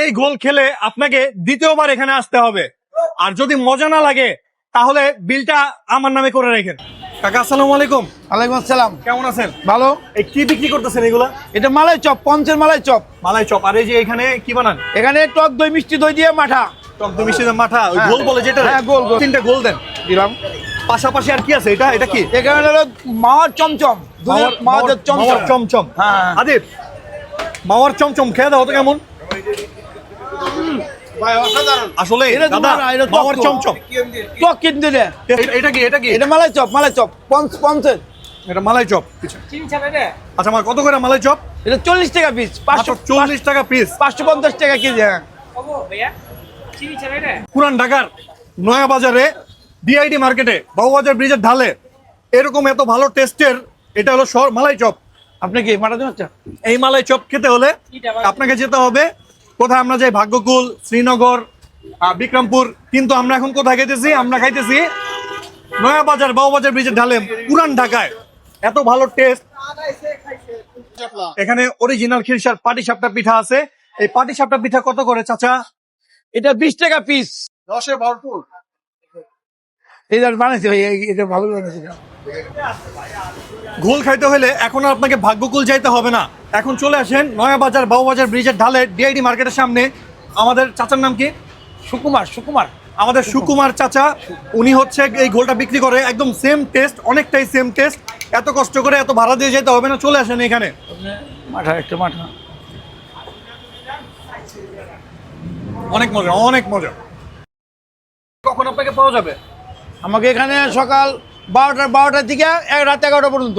এই গোল খেলে আপনাকে দ্বিতীয়বার এখানে আসতে হবে। আর যদি মজা না লাগে তাহলে বিলটা আমার নামে করে রেখেন। কাকা আসসালামু আলাইকুম। ওয়ালাইকুম আসসালাম। কেমন আছেন? ভালো। এই কি বিক্রি করতেছেন এগুলা? এটা মালাই চপ পঞ্চের মালাই চপ। মালাই চপ। আর এই যে এখানে কি বানান? এখানে টক দই মিষ্টি দই দিয়ে মাঠা। টক দই মিষ্টি দই মাঠা। ওই হ্যাঁ। গোল বলে যেটা? হ্যাঁ, গোল, গোল। তিনটা গোল দেন। দিলাম। পাশাপাশি আর কি আছে? এটা এটা কি? এখানে হলো মাওয়ার চমচম। মাওয়ার চমচম। চমচম। হ্যাঁ। আদিব মাওয়ার চমচম খেয়ে দাও তো কেমন? আসলে এটা দাদা চমচম। টক কিন্তু এটা- এটা কি এটা কি? এটা মালাই চপ মালাই চপ পঞ্চ পঞ্চের এটা মালাই চপ। আচ্ছা আমার কত করে মালাই চপ? এটা চল্লিশ টাকা পিস পাঁচশো চল্লিশ টাকা পিস পাঁচশো পঞ্চাশ টাকা কেজি হ্যাঁ। পুরান ঢাকার নয়া বাজারে ডিআইডি মার্কেটে বাবুবাজার ব্রিজের ঢালে এরকম এত ভালো টেস্টের এটা হলো মালাই চপ। আপনি কি মাঠা দিন আচ্ছা এই মালাই চপ খেতে হলে আপনাকে যেতে হবে কোথায় আমরা যাই? ভাগ্যকুল শ্রীনগর আহ, বিক্রমপুর। কিন্তু আমরা এখন কোথায় খাইতেছি? আমরা খাইতেছি নয়া বাজার বাবুবাজার ব্রিজের ঢালে পুরান ঢাকায়। এত ভালো টেস্ট এখানে অরিজিনাল খিরসার পাটি সাপটা পিঠা আছে। এই পাটি সাপটা পিঠা কত করে চাচা? এটা বিশ টাকা পিস দশে ভরপুর। এটা বানাইছে ভাই এই- এটা ভালো বানাইছে ঘোল খাইতে হলে এখন আপনাকে ভাগ্যকুল যাইতে হবে না। এখন চলে আসেন নয়াবাজার বাবুবাজার ব্রিজের ঢালে ডিআইডি মার্কেটের সামনে। আমাদের চাচার নাম কি? সুকুমার সুকুমার। আমাদের সুকুমার। চাচা উনি হচ্ছে এই ঘোলটা বিক্রি করে। একদম সেম টেস্ট অনেকটাই সেম টেস্ট এত কষ্ট করে এত ভাড়া দিয়ে যেতে হবে না চলে আসেন এখানে। মাঠা একটা মাঠা। অনেক মজা অনেক মজা। কখন আপনাকে পাওয়া যাবে? আমাকে এখানে সকাল বারোটা বারোটার দিকে রাত এগারোটা পর্যন্ত।